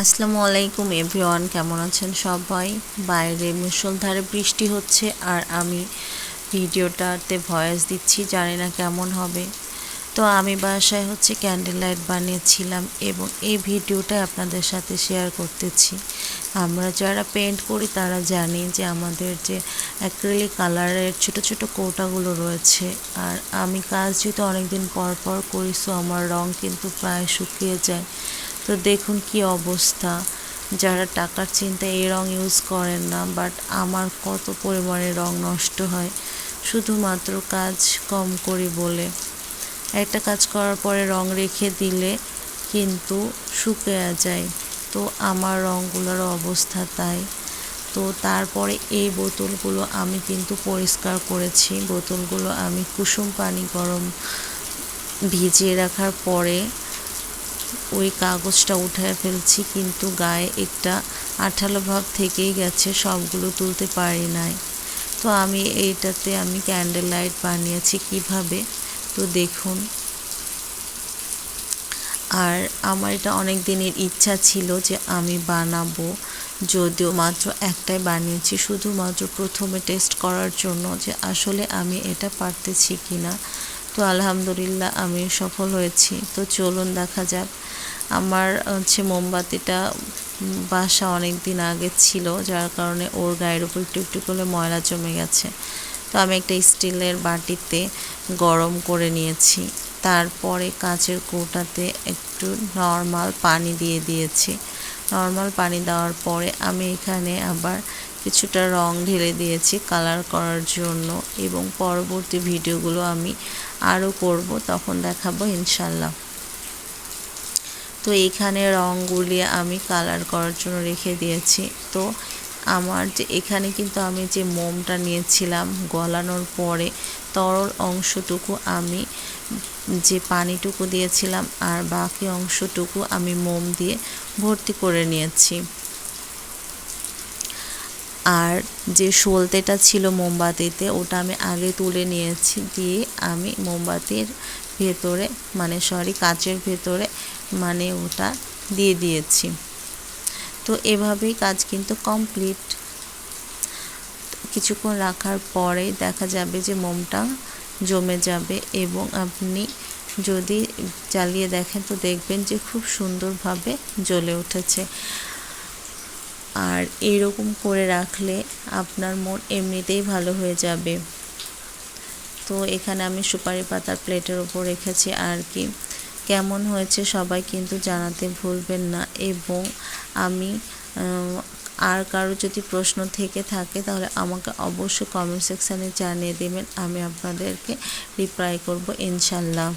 আসসালামু আলাইকুম এভরিওয়ান, কেমন আছেন সবাই? বাইরে মুষলধারে বৃষ্টি হচ্ছে আর আমি ভিডিওটাতে ভয়েস দিচ্ছি, জানি না কেমন হবে। তো আমি বাসায় হচ্ছে ক্যান্ডেল লাইট বানিয়েছিলাম এবং এই ভিডিওটা আপনাদের সাথে শেয়ার করতেছি। আমরা যারা পেন্ট করি তারা জানি যে আমাদের যে অ্যাক্রিলিক কালারের ছোট ছোট কৌটাগুলো রয়েছে। আর আমি কাজ যেহেতু অনেকদিন পর পর করি সো আমার রং কিন্তু প্রায় শুকিয়ে যায়। তো দেখুন কি অবস্থা। যারা টাকার চিন্তায় এই রং ইউজ করেন না বাট আমার কত পরিমাণে রং নষ্ট হয়। শুধুমাত্র কাজ কম করি বলে। একটা কাজ করার পরে রং রেখে দিলে কিন্তু শুকিয়ে যায়। তো আমার রঙগুলোর অবস্থা তাই। তো তারপরে এই বোতলগুলো আমি কিন্তু পরিষ্কার করেছি। বোতলগুলো আমি কুসুম পানি গরম ভিজিয়ে রাখার পরে ওই কাগজটা উঠায় ফেলছি, কিন্তু গায়ে একটা আঠালো ভাব থেকেই গেছে, সবগুলো তুলতে পারি নাই। তো আমি এইটাতে আমি ক্যান্ডেল লাইট বানিয়েছি কীভাবে? তো দেখুন। আর আমার এটা অনেক দিনের ইচ্ছা ছিল যে আমি বানাবো, যদিও মাত্র একটাই বানিয়েছি, শুধুমাত্র প্রথমে টেস্ট করার জন্য যে আসলে আমি এটা পারতেছি কি না তো আলহামদুলিল্লাহ আমি সফল হয়েছি। তো চলুন দেখা যাক। আমার হচ্ছে মোমবাতিটা বাসা অনেক দিন আগে ছিল, যার কারণে ওর গায়ের উপর একটু একটু করে ময়লা জমে গেছে। তো আমি একটা স্টিলের বাটিতে গরম করে নিয়েছি। তারপরে কাঁচের কৌটাতে একটু নর্মাল পানি দিয়ে দিয়েছি। নর্মাল পানি দেওয়ার পরে আমি এখানে আবার কিছুটা রং ঢেলে দিয়েছি কালার করার জন্য এবং পরবর্তী ভিডিওগুলো আমি আরও করব তখন দেখাবো ইনশাল্লাহ। তো এইখানে রঙগুলি আমি কালার করার জন্য রেখে দিয়েছি। তো আমার যে, এখানে কিন্তু আমি যে মোমটা নিয়েছিলাম গলানোর পরে, তরল অংশটুকু আমি যে পানিটুকু দিয়েছিলাম আর বাকি অংশটুকু আমি মোম দিয়ে ভর্তি করে নিয়েছি। আর যে সলতেটা ছিল মোমবাতিতে, ওটা আমি আগে তুলে নিয়েছি দিয়ে আমি মোমবাতির ভেতরে মানে সরি কাচের ভেতরে মানে ওটা দিয়ে দিয়েছি। তো এভাবেই কাজ কিন্তু কমপ্লিট কিছুক্ষণ রাখার পরে দেখা যাবে যে মোমটা জমে যাবে এবং আপনি যদি জ্বালিয়ে দেখেন, তো দেখবেন যে খুব সুন্দরভাবে জ্বলে উঠেছে। আর এরকম করে রাখলে আপনার মন এমনিতেই ভালো হয়ে যাবে। তো এখানে আমি সুপারি পাতার প্লেটের ওপর রেখেছি আর কি। কেমন হয়েছে সবাই কিন্তু জানাতে ভুলবেন না এবং আমি আর কারও যদি প্রশ্ন থেকে থাকে তাহলে আমাকে অবশ্যই কমেন্ট সেকশানে জানিয়ে দেবেন, আমি আপনাদেরকে রিপ্লাই করব ইনশাল্লাহ।